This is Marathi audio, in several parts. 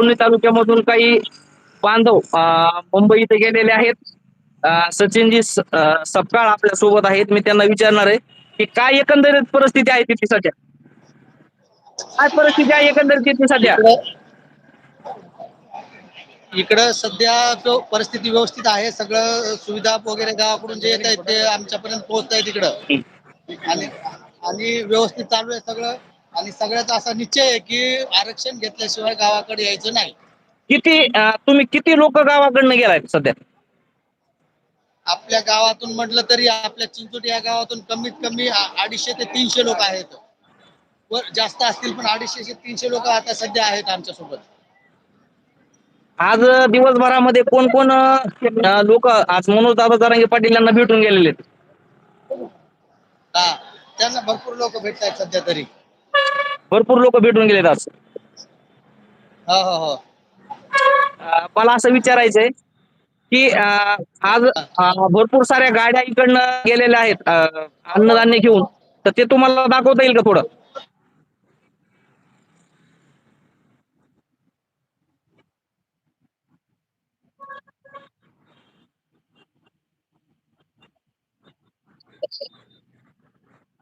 पुणे तालुक्यामधून काही बांधव मुंबई इथे गेलेले आहेत. सचिनजी सपकाळ आपल्यासोबत आहेत. मी त्यांना विचारणार आहे की काय एकंदरीत परिस्थिती आहे तिथे सध्या? काय परिस्थिती आहे एकंदरीत तिथे सध्या? इकडं सध्या जो परिस्थिती व्यवस्थित आहे सगळं सुविधा वगैरे गावाकडून जे येत आहेत ते आमच्यापर्यंत पोहोचत आहेत इकडं. आणि आणि व्यवस्थित चालू आहे सगळं. आणि सगळ्याचा असा निश्चय आहे की आरक्षण घेतल्याशिवाय गावाकडे यायचं नाही. किती अं, तुम्ही किती लोक गावाकडनं गेलाय सध्या? आपल्या गावातून म्हटलं तरी आपल्या चिंचोटी या गावातून कमीत कमी आ- अडीचशे ते तीनशे लोक आहेत. वर जास्त असतील पण अडीचशे ते तीनशे लोक आता सध्या आहेत आमच्यासोबत आज दिवसभरामध्ये कोण कोण लोक आज मनोज दादा जरांगे पाटील यांना भेटून गेलेले आहेत? हा त्यांना भरपूर लोक भेटत आहेत सध्या तरी. भरपूर लोक भेटून गेलेत आज. हो हो हो. अं, मला असं विचारायचंय की अं, आज अं, भरपूर साऱ्या गाड्या इकडनं गेलेल्या आहेत अं, अन्नधान्य घेऊन. तर ते तुम्हाला दाखवता येईल का थोडं?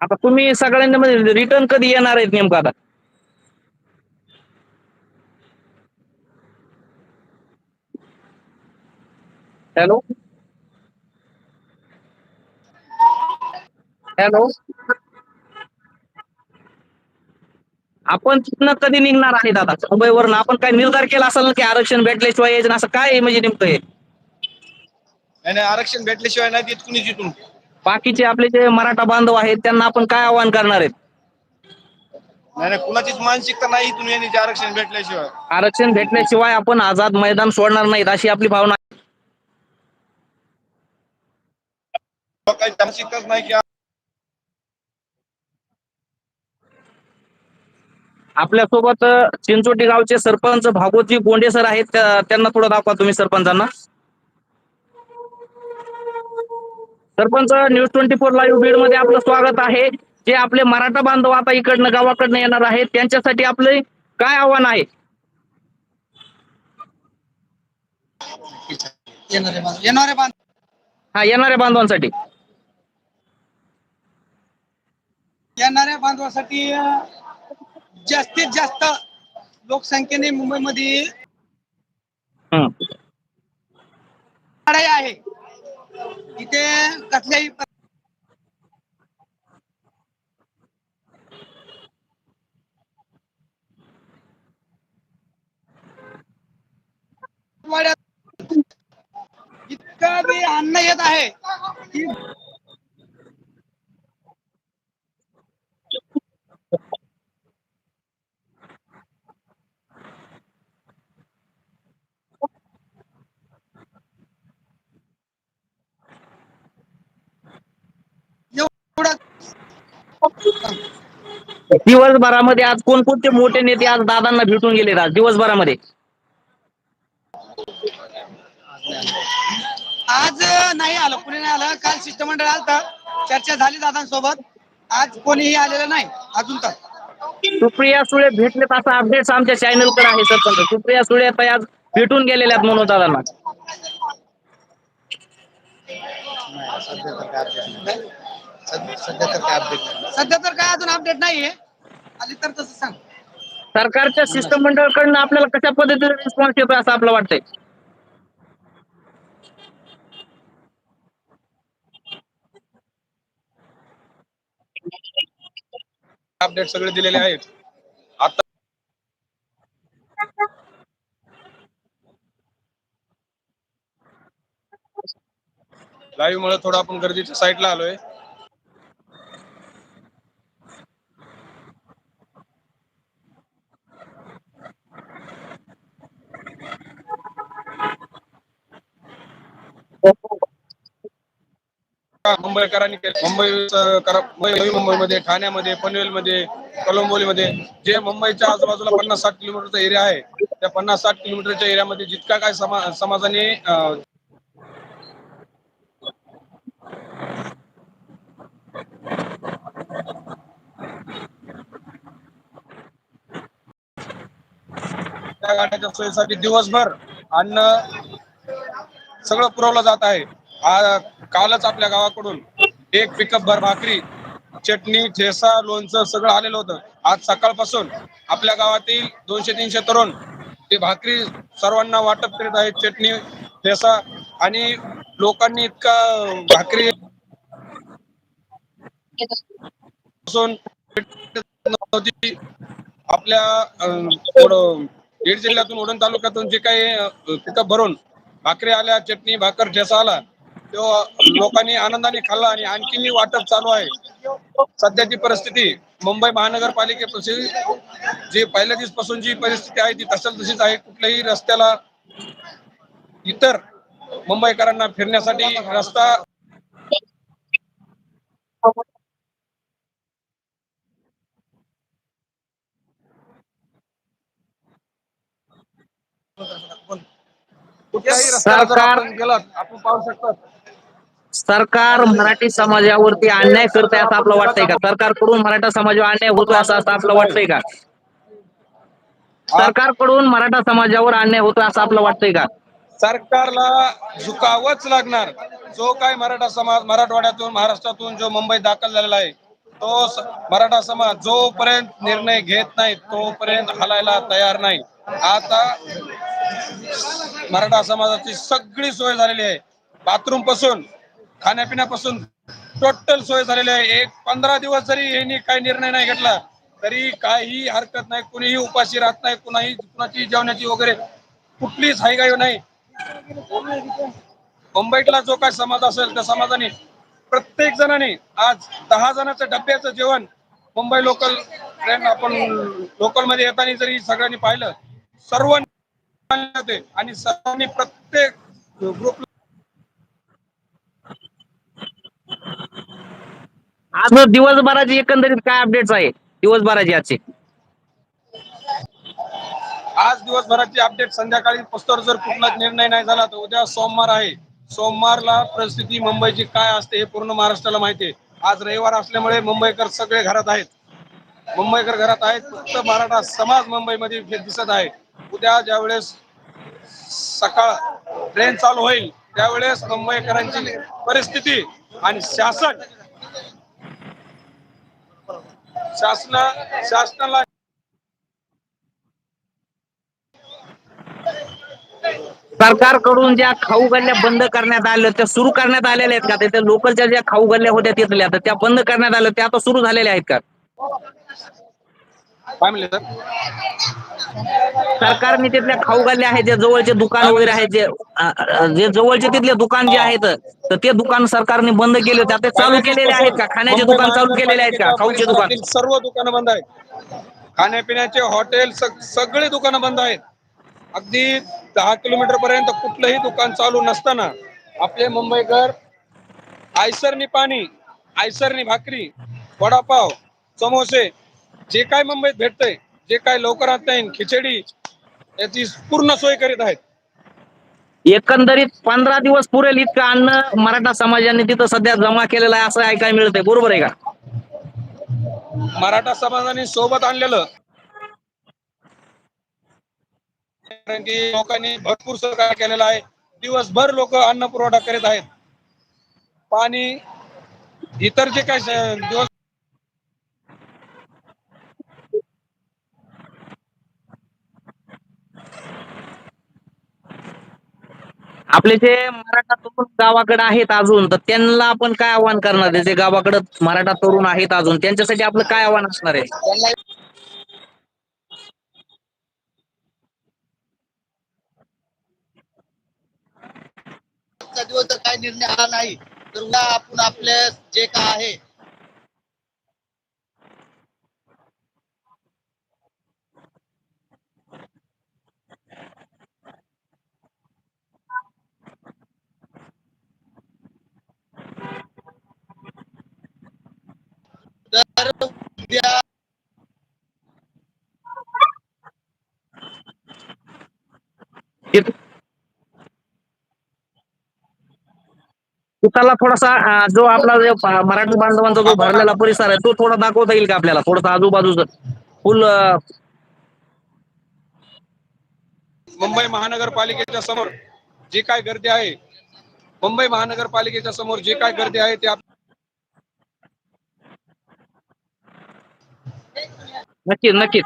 आता तुम्ही सगळ्यांना म्हणजे रिटर्न कधी येणार आहेत नेमकं आता? हॅलो? हॅलो? आपण तिथनं कधी निघणार आहे दादा मुंबईवरून आपण काय निर्धार केला असेल ना की आरक्षण भेटल्याशिवाय यायचं असं काय म्हणजे नेमकं हे? नाही आरक्षण भेटल्याशिवाय नाही तिथून बाकीचे आपले जे मराठा बांधव आहेत त्यांना आपण काय आवाहन करणार आहेत? नाही नाही कुणाचीच मानसिकता नाही इथून येण्याची आरक्षण भेटल्याशिवाय. आरक्षण भेटल्याशिवाय आपण आझाद मैदान सोडणार नाहीत अशी आपली भावना आहे. काही मानसिकताच नाही की आपल्यासोबत अ, चिंचोटी गावचे सरपंच भागवती गोंडे सर आहेत त्या- त्यांना थोडं दाखवा तुम्ही सरपंचांना. Sarpanch news twenty four live बीडमध्ये आपलं स्वागत आहे. जे आपले मराठा बांधव आता इकडनं गावाकडनं येणार आहेत. त्यांच्यासाठी आपले काय आव्हान आहे? हा येणाऱ्या बांधवांसाठी. येणाऱ्या बांधवासाठी जास्तीत जास्त लोकसंख्येने मुंबईमध्ये आहे. इथे कसल्याही इतकं अन्न येत आहे दिवसभरामध्ये आज कोणकोणते मोठे नेते आज दादांना भेटून गेले आज दिवसभरामध्ये? आज नाही आलं कुणी नाही आलं. काल शिष्टमंडळ आलं चर्चा झाली दादांसोबत. आज कोणीही आलेलं नाही अजून तर. सुप्रिया सुळे भेटलेत असा अपडेट्स आमच्या चॅनलकडे आहे सरपंच. सुप्रिया सुळे आज भेटून गेलेल्या आहेत मनोज दादांना. सध्या तर काय अपडेट नाही. सध्या तर काय अजून अपडेट नाहीये. आली तर तसं सांग. सरकारच्या शिष्टमंडळाकडनं आपल्याला कशा पद्धतीने रिस्पॉन्स येतोय असं आपलं वाटतंय? अपडेट सगळे दिलेले आहेत. आता लाईव्ह मुळे थोडं आपण गर्दीच्या साईडला आलोय. मुंबईकरांनी केले. मुंबई मुंबईमध्ये ठाण्यामध्ये पनवेलमध्ये कलंबोलीमध्ये जे मुंबईच्या आजूबाजूला पन्नास साठ किलोमीटरचा एरिया आहे त्या पन्नास साठ किलोमीटरच्या एरियामध्ये जितका काय समा समाजाने त्या गाड्याच्या सोयीसाठी दिवसभर अन्न सगळं पुरवलं जात आहे. कालच आपल्या गावाकडून एक पिकअप भर भाकरी चटणी ठेसा लोणचं सगळं आलेलं होतं. आज सकाळपासून आपल्या गावातील दोनशे तीनशे तरुण ते भाकरी सर्वांना वाटप करीत आहेत चटणी ठेसा आणि लोकांनी इतका भाकरी आपल्या बीड जिल्ह्यातून उडण तालुक्यातून जे काही पिकअप भरून भाकरी आल्या चटणी भाकर ठेसा आला तो लोकांनी आनंदाने खाल्ला आणि आणखीनही वाटप चालू आहे. सध्याची परिस्थिती मुंबई महानगरपालिकेपाशी जी पहिल्या दिवसपासून जी परिस्थिती आहे ती तसं तशीच आहे. कुठल्याही रस्त्याला इतर मुंबईकरांना फिरण्यासाठी रस्ता कुठल्याही रस्त्याला आपण गेलात आपण पाहू शकता सरकार मराठी समाजावरती अन्याय करते असं आपलं वाटतंय का? सरकारकडून मराठा समाजावर अन्याय होतो असं असं आपलं वाटतंय का? सरकारकडून मराठा समाजावर अन्याय होतोय असं आपलं वाटतंय का? सरकारला झुकावंच लागणार. जो काय मराठा समाज मराठवाड्यातून महाराष्ट्रातून जो मुंबईत दाखल झालेला आहे तो मराठा समाज जोपर्यंत निर्णय घेत नाही तोपर्यंत हलायला तयार नाही. आता मराठा समाजाची सगळी सोय झालेली आहे. बाथरूमपासून खाण्यापिण्यापासून टोटल सोय झालेली आहे. एक पंधरा दिवस जरी यांनी काही निर्णय नाही घेतला तरी काही हरकत नाही कुणीही उपाशी राहत नाही कुणाही कुणाची जेवणाची वगैरे कुठलीच हायगाई नाही. मुंबईतला जो काय समाज असेल त्या समाजाने प्रत्येक जणाने आज दहा जणांचं डब्याचं जेवण मुंबई लोकल ट्रेन आपण लोकलमध्ये येताना जरी सगळ्यांनी पाहिलं सर्वांनी आणि सर्वांनी प्रत्येक ग्रुप आज दिवसभराची एकंदरीत काय अपडेट्स आहे? दिवसभराची आजचे. आज दिवसभराची अपडेट संध्याकाळी पोस्टर जर कुठला निर्णय नाही झाला तर उद्या सोमवार आहे. सोमवारला परिस्थिती मुंबईची काय असते हे पूर्ण महाराष्ट्राला माहिती आहे. आज रविवार असल्यामुळे मुंबईकर सगळे घरात आहेत. मुंबईकर घरात आहेत फक्त मराठा समाज मुंबईमध्ये दिसत आहे. उद्या ज्यावेळेस सकाळ ट्रेन चालू होईल त्यावेळेस मुंबईकरांची परिस्थिती आणि शासन शासना शासनाला सरकारकडून ज्या खाऊ गल्ल्या बंद करण्यात आल्या त्या सुरू करण्यात आलेल्या आहेत का? त्या लोकलच्या ज्या खाऊ गल्ल्या होत्या तिथल्या तर त्या बंद करण्यात आल्या त्या आता सुरू झालेल्या आहेत का? काय म्हणले सर? सरकारने तिथल्या खाऊ गल्ल्या आहेत जे जवळचे दुकान वगैरे आहेत जे जे जवळचे तिथले दुकान जे आहेत तर ते दुकान सरकारने बंद केले होते. आता चालू केलेले आहेत का? खाण्याचे दुकान चालू केलेले आहेत का? खाऊचे दुकान? सर्व दुकानं बंद आहेत. खाण्यापिण्याचे हॉटेल सग- सगळे दुकानं बंद आहेत. अगदी दहा किलोमीटर पर्यंत कुठलंही दुकान चालू नसताना आपले मुंबईकर आयसरनी पाणी आयसरनी भाकरी वडापाव समोसे जे काय मुंबईत भेटतंय जे काय लवकरात नाही खिचडी याची पूर्ण सोय करीत आहेत. एकंदरीत पंधरा दिवस पुरेल इतकं अन्न मराठा समाजाने तिथं सध्या जमा केलेलं आहे असं ऐकायला मिळतंय. बरोबर आहे का? मराठा समाजाने सोबत आणलेलं. कारण की लोकांनी भरपूर सहकार्य केलेलं आहे. दिवसभर लोक अन्न पुरवठा करीत आहेत. पाणी इतर जे काय स- दिवस आपले जे मराठा तरुण गावाकडे आहेत अजून तर त्यांना आपण काय आव्हान करणार आहे? जे गावाकडे मराठा तरुण आहेत अजून त्यांच्यासाठी आपलं काय आव्हान असणार आहे? त्यांना दिवस काही निर्णय आला नाही तर उद्या आपण आपले जे काय आहे तर उद्या तिथ- थोडासा जो आपला जो मराठी बांधवांचा जो भरलेला परिसर आहे तो थोडा दाखवता येईल का आपल्याला? थोडासा आजूबाजूचा. फुल मुंबई महानगरपालिकेच्या समोर जी काय गर्दी आहे मुंबई महानगरपालिकेच्या समोर जी काय गर्दी आहे ते नक्कीच नक्कीच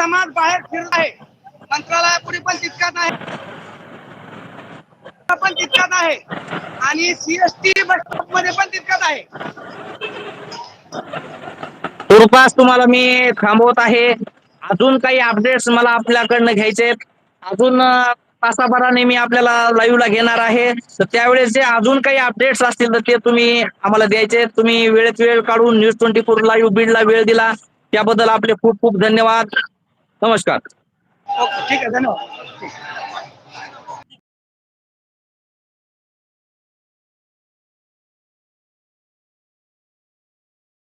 समाज बाहेर फिरत आहे. मंत्रालयापुढे पण तितकाच आहे. पण तितकाच आहे. आणि सीएसटी बस स्टॉपमध्ये पण तितकाच आहे. तुर्तास तुम्हाला मी थांबवत आहे. अजून काही अपडेट्स मला आपल्याकडनं घ्यायचे अजून तासाभराने मी आपल्याला लाईव्हला घेणार आहे. तर त्यावेळेस जे अजून काही अपडेट्स असतील तर ते तुम्ही आम्हाला द्यायचे तुम्ही वेळेत वेळ काढून न्यूज ट्वेंटी फोर लाईव्ह बीडला वेळ दिला. त्याबद्दल आपले खूप खूप धन्यवाद. नमस्कार. ओके ठीक आहे धन्यवाद.